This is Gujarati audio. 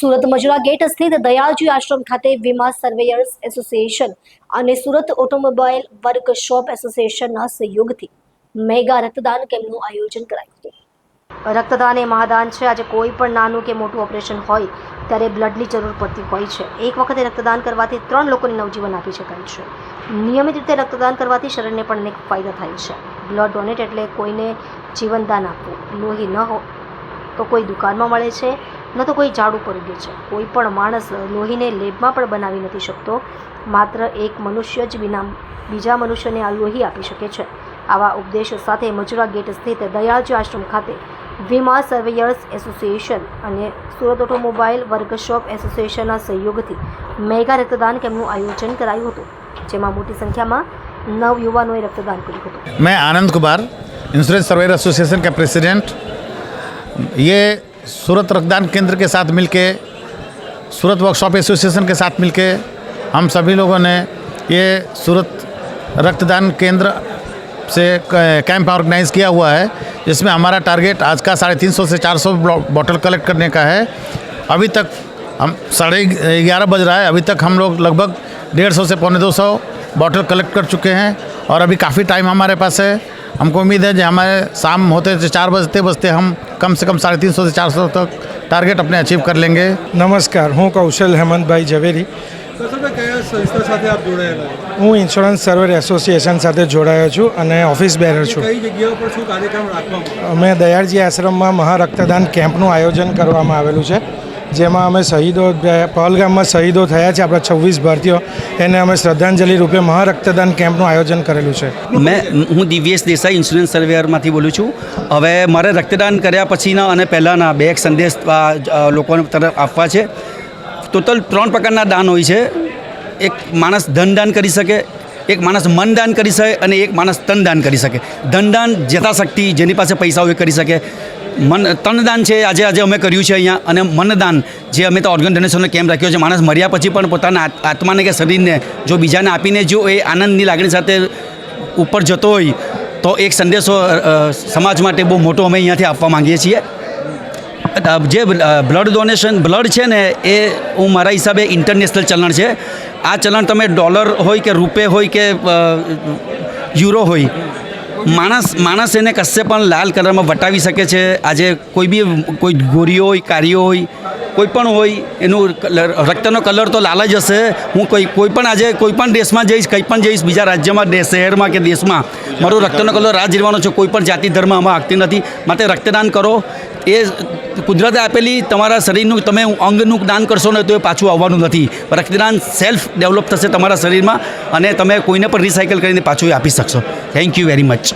સુરત મજુરા ગેટ સ્થિત દયાળજી આશ્રમ ખાતે વીમા સર્વેયર્સ એસોસિએશન અને સુરત ઓટોમોબાઈલ વર્કશોપ એસોસિએશનના સહયોગથી મેગા રક્તદાન કેમ્પનું આયોજન કરાયું હતું. રક્તદાન એ મહાદાન છે. આજે કોઈ પણ નાનું કે મોટું ઓપરેશન હોય ત્યારે બ્લડની જરૂર પડતી હોય છે. એક વખતે રક્તદાન કરવાથી ત્રણ લોકોને નવજીવન આપી શકાય છે. નિયમિત રીતે રક્તદાન કરવાથી શરીરને પણ અનેક ફાયદા થાય છે. બ્લડ ડોનેટ એટલે કોઈને જીવનદાન આપવું. લોહી ન હો તો કોઈ દુકાનમાં મળે છે. ન તો કોઈ ઝાડ ઉપર ઉગે છે કોઈ પણ માણસ લોહીને લેબમાં પણ બનાવી નથી શકતો માત્ર એક મનુષ્ય જ વિના બીજા મનુષ્યને આ લોહી આપી શકે છે આવા ઉપદેશ સાથે મજુરા ગેટ સ્થિત દયાળજી આશ્રમ ખાતે વીમા સર્વેયર્સ એસોસિએશન અને સુરત ઓટોમોબાઈલ વર્કશોપ એસોસિએશનના સહયોગથી મેગા રક્તદાન કેમ્પનું આયોજન કરાયું હતું જેમાં મોટી સંખ્યામાં નવ યુવાનોએ રક્તદાન કર્યું હતું मैं Anand Kumar insurance surveyor association का प्रेसिडेंट ये सूरत रक्तदान केंद्र के साथ मिलके, सूरत वर्कशॉप एसोसिएशन के साथ मिलके हम सभी लोगों ने ये सूरत रक्तदान केंद्र से कैंप ऑर्गेनाइज किया हुआ है, जिसमें हमारा टारगेट आज का साढ़े तीन सौ से चार सौ बॉटल कलेक्ट करने का है। अभी तक हम साढ़े ग्यारह बज रहा है, अभी तक हम लोग लगभग डेढ़ सौ से पौने दो सौ बॉटल कलेक्ट कर चुके हैं और अभी काफ़ी टाइम हमारे पास है। हमको उम्मीद है कि हमारे शाम होते चार बजते बजते हम कम से कम साढ़े तीन सौ से चार सौ तक टारगेट अपने अचीव कर लेंगे નમસ્કાર હું કૌશલ હેમંતભાઈ ઝવેરી કૌશલભાઈ કયા સંસ્થા સાથે આપ જોડાયેલા છો? હું ઇન્સ્યોરન્સ સર્વર એસોસિએશન સાથે જોડાયો છું અને ઓફિસ બેરર છું કઈ જગ્યાઓ પર શું કાર્યક્રમ રાખવામાં અમે દયાળજી આશ્રમમાં મહારક્તદાન કેમ્પનું આયોજન કરવામાં આવેલું છે જેમાં અમે શહીદો પહલગામમાં શહીદો થયા છે આપણા છવ્વીસ ભારતીયો. એને અમે શ્રદ્ધાંજલિ રૂપે મહારક્તદાન કેમ્પનું આયોજન કરેલું છે. મેં, હું દિવ્યેશ દેસાઈ ઇન્સ્યોરન્સ સર્વેયરમાંથી બોલું છું. હવે મારે રક્તદાન કર્યા પછીના અને પહેલાંના બે એક સંદેશ લોકો તરફ આપવા છે. ટોટલ ત્રણ પ્રકારના દાન હોય છે. એક માણસ ધનદાન કરી શકે, એક માણસ મનદાન કરી શકે અને એક માણસ તનદાન કરી શકે. ધનદાન શક્તિ જેની પાસે પૈસા હોય કરી શકે. મન તનદાન છે આજે આજે અમે કર્યું છે અહીંયા. અને મનદાન, જે અમે તો ઓર્ગન ડોનેશનનો કેમ્પ રાખ્યો છે, માણસ મર્યા પછી પણ પોતાના આત્માને કે શરીરને જો બીજાને આપીને જો એ આનંદની લાગણી સાથે ઉપર જતો હોય, તો એક સંદેશો સમાજ માટે બહુ મોટો અમે અહીંયાથી આપવા માંગીએ છીએ. જે બ્લડ ડોનેશન બ્લડ છે ને, એ હું મારા હિસાબે ઇન્ટરનેશનલ ચલણ છે. આ ચલણ તમે ડોલર હોય કે રૂપે હોય કે યુરો હોય માણસ માણસ એને કશે પણ લાલ કલરમાં વટાવી શકે છે. આજે કોઈ બી, કોઈ ગોરીઓ હોય, કારીઓ હોય કોઈ પણ હોય એનું કલર રક્તનો કલર તો લાલ જ હશે. હું કોઈ કોઈ પણ આજે કોઈ પણ દેશમાં જઈશ કંઈ પણ જઈશ બીજા રાજ્યમાં દેશ શહેરમાં કે દેશમાં મારો રક્તનો કલર રાજ રહેવાનો છે. કોઈ પણ જાતિ ધર્મ આમાં આગતી નથી. માટે રક્તદાન કરો. એ કુદરતે આપેલી તમારા શરીરનું તમે અંગનું દાન કરશો ને તો એ પાછું આવવાનું નથી. રક્તદાન સેલ્ફ ડેવલપ થશે તમારા શરીરમાં અને તમે કોઈને પણ રિસાયકલ કરીને પાછું એ આપી શકશો. Thank you very much